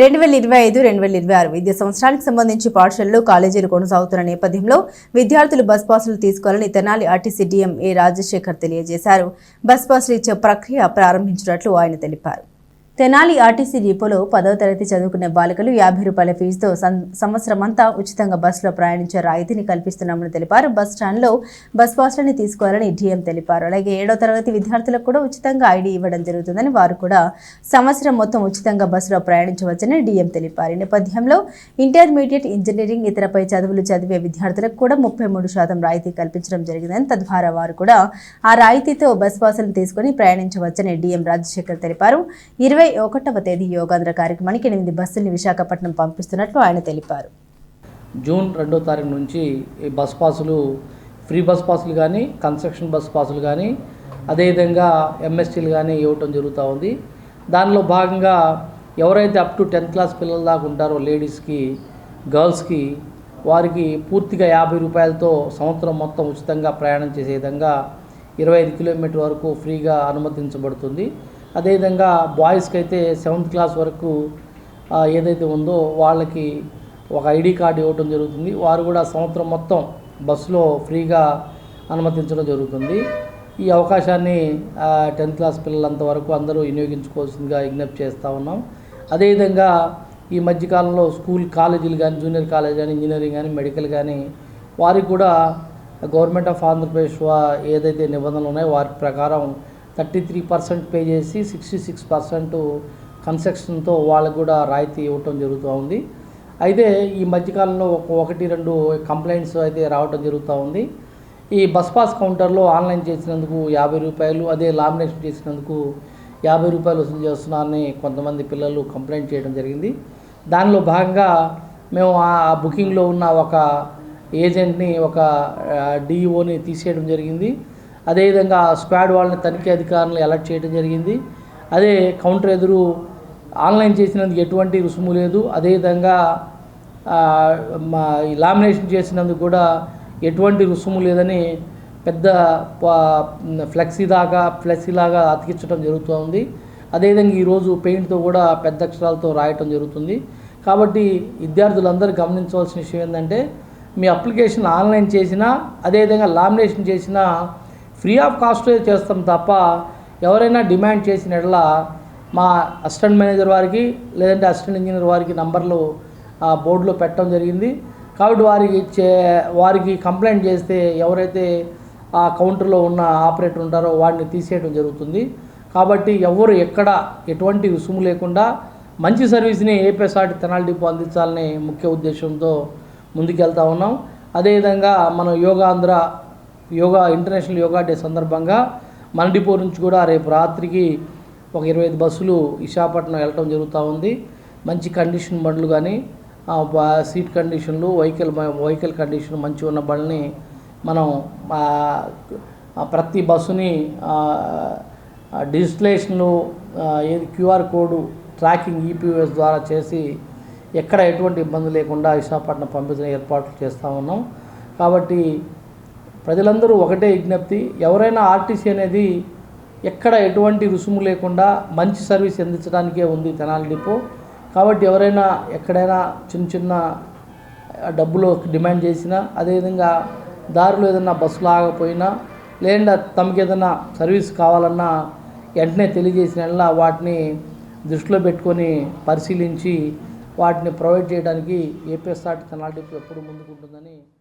రెండు వేల ఇరవై ఐదు రెండు వేల ఇరవై ఆరు విద్యా సంవత్సరానికి సంబంధించి పాఠశాలలో కాలేజీలు కొనసాగుతున్న నేపథ్యంలో విద్యార్థులు బస్ పాసులు తీసుకోవాలని Tenali RTC DM A Rajasekhar తెలియజేశారు. బస్ పాసులు ఇచ్చే ప్రక్రియ ప్రారంభించినట్లు ఆయన తెలిపారు. తెనాలి ఆర్టీసీ డిపోలో పదవ తరగతి చదువుకునే బాలికలు యాభై రూపాయల ఫీజుతో సం- సంవత్సరమంతా ఉచితంగా బస్సులో ప్రయాణించే రాయితీని కల్పిస్తున్నామని తెలిపారు. బస్ స్టాండ్లో బస్ పాస్లని తీసుకోవాలని డీఎం తెలిపారు. అలాగే ఏడో తరగతి విద్యార్థులకు కూడా ఉచితంగా ఐడి ఇవ్వడం జరుగుతుందని వారు కూడా సంవత్సరం మొత్తం ఉచితంగా బస్సులో ప్రయాణించవచ్చని డీఎం తెలిపారు. ఈ నేపథ్యంలో ఇంటర్మీడియట్ ఇంజనీరింగ్ ఇతరపై చదువులు చదివే విద్యార్థులకు కూడా ముప్పై మూడు శాతం రాయితీ కల్పించడం జరిగిందని తద్వారా వారు కూడా ఆ రాయితీతో బస్ పాసులను తీసుకుని ప్రయాణించవచ్చని డీఎం రాజశేఖర్ తెలిపారు. ఇరవై ఒకటవ తేదీ యోగాంధ్ర కార్యక్రమానికి ఎనిమిది బస్సుల్ని విశాఖపట్నం పంపిస్తున్నట్లు ఆయన తెలిపారు. జూన్ రెండో తారీఖు నుంచి ఈ బస్ పాసులు ఫ్రీ బస్ పాసులు కానీ కన్స్ట్రక్షన్ బస్ పాసులు కానీ అదేవిధంగా ఎంఎస్టీలు కానీ ఇవ్వటం జరుగుతూ ఉంది. దానిలో భాగంగా ఎవరైతే అప్ టు టెన్త్ క్లాస్ పిల్లల దాకా ఉంటారో లేడీస్కి గర్ల్స్కి వారికి పూర్తిగా యాభై రూపాయలతో సంవత్సరం మొత్తం ఉచితంగా ప్రయాణం చేసే విధంగా ఇరవై ఐదు కిలోమీటర్ వరకు ఫ్రీగా అనుమతించబడుతుంది. అదేవిధంగా బాయ్స్కి అయితే సెవెంత్ క్లాస్ వరకు ఏదైతే ఉందో వాళ్ళకి ఒక ఐడి కార్డు ఇవ్వటం జరుగుతుంది. వారు కూడా సంవత్సరం మొత్తం బస్సులో ఫ్రీగా అనుమతించడం జరుగుతుంది. ఈ అవకాశాన్ని టెన్త్ క్లాస్ పిల్లలంత వరకు అందరూ వినియోగించుకోవాల్సిందిగా విజ్ఞప్తి చేస్తూ ఉన్నాం. అదేవిధంగా ఈ మధ్యకాలంలో స్కూల్ కాలేజీలు కానీ జూనియర్ కాలేజ్ కానీ ఇంజనీరింగ్ కానీ మెడికల్ కానీ వారికి కూడా గవర్నమెంట్ ఆఫ్ ఆంధ్రప్రదేశ్ ఏదైతే నిబంధనలు ఉన్నాయో వారి ప్రకారం థర్టీ త్రీ పర్సెంట్ పే చేసి సిక్స్టీ సిక్స్ పర్సెంట్ కన్స్ట్రక్షన్తో వాళ్ళకు కూడా రాయితీ ఇవ్వటం జరుగుతూ ఉంది. అయితే ఈ మధ్యకాలంలో ఒక ఒకటి రెండు కంప్లైంట్స్ అయితే రావటం జరుగుతూ ఉంది. ఈ బస్ పాస్ కౌంటర్లో ఆన్లైన్ చేసినందుకు యాభై రూపాయలు అదే లామినేషన్ చేసినందుకు యాభై రూపాయలు వసూలు చేస్తున్నారని కొంతమంది పిల్లలు కంప్లైంట్ చేయడం జరిగింది. దానిలో భాగంగా మేము ఆ బుకింగ్లో ఉన్న ఒక ఏజెంట్ని ఒక డిఈఓని తీసేయడం జరిగింది. అదేవిధంగా స్క్వాడ్ వాళ్ళని తనిఖీ అధికారులను అలర్ట్ చేయడం జరిగింది. అదే కౌంటర్ ఎదురు ఆన్లైన్ చేసినందుకు ఎటువంటి రుసుము లేదు. అదేవిధంగా మా ఈ లామినేషన్ చేసినందుకు కూడా ఎటువంటి రుసుము లేదని పెద్ద ఫ్లెక్సీ దాకా ఫ్లెక్సీ లాగా అతికించడం జరుగుతూ ఉంది అదేవిధంగా ఈరోజు పెయింట్తో కూడా పెద్ద అక్షరాలతో రాయటం జరుగుతుంది. కాబట్టి విద్యార్థులందరూ గమనించవలసిన విషయం ఏంటంటే మీ అప్లికేషన్ ఆన్లైన్ చేసినా అదేవిధంగా లామినేషన్ చేసినా ఫ్రీ ఆఫ్ కాస్ట్ చేస్తాం తప్ప ఎవరైనా డిమాండ్ చేసిన ఎడల మా అసిస్టెంట్ మేనేజర్ వారికి లేదంటే అసిస్టెంట్ ఇంజనీర్ వారికి నంబర్లు ఆ బోర్డులో పెట్టడం జరిగింది. కాబట్టి వారికి ఇచ్చే వారికి కంప్లైంట్ చేస్తే ఎవరైతే ఆ కౌంటర్లో ఉన్న ఆపరేటర్ ఉంటారో వాడిని తీసేయడం జరుగుతుంది. కాబట్టి ఎవరు ఎక్కడ ఎటువంటి రుసుము లేకుండా మంచి సర్వీస్ని ఏపీఎస్ఆర్టీ తెనాలి డిపో అందించాలనే ముఖ్య ఉద్దేశంతో ముందుకెళ్తా ఉన్నాం. అదేవిధంగా మనం Yogandhra yoga international yoga day సందర్భంగా మన నుంచి కూడా రేపు రాత్రికి ఒక ఇరవై ఐదు బస్సులు విశాఖపట్నం వెళ్ళటం జరుగుతూ ఉంది. మంచి కండిషన్ బండ్లు కానీ సీట్ కండిషన్లు వెహికల్ వెహికల్ కండిషన్ మంచి ఉన్న బండ్ని మనం ప్రతి బస్సుని డిజిటలేషన్లు ఏది క్యూఆర్ కోడ్ ట్రాకింగ్ ఈపీఎస్ ద్వారా చేసి ఎక్కడ ఎటువంటి ఇబ్బంది లేకుండా విశాఖపట్నం పంపించిన ఏర్పాట్లు చేస్తూ ఉన్నాం. కాబట్టి ప్రజలందరూ ఒకటే విజ్ఞప్తి ఎవరైనా ఆర్టీసీ అనేది ఎక్కడ ఎటువంటి రుసుము లేకుండా మంచి సర్వీస్ అందించడానికే ఉంది తెనాలి డిపో. కాబట్టి ఎవరైనా ఎక్కడైనా చిన్న చిన్న డబ్బులు డిమాండ్ చేసినా అదేవిధంగా దారిలో ఏదైనా బస్సులు ఆగకపోయినా లేదా తమకు ఏదైనా సర్వీస్ కావాలన్నా వెంటనే తెలియజేసిన వాటిని దృష్టిలో పెట్టుకొని పరిశీలించి వాటిని ప్రొవైడ్ చేయడానికి ఏపీఎస్ఆర్టీ తెనాలి డిపో ఎప్పుడు ముందుకుంటుందని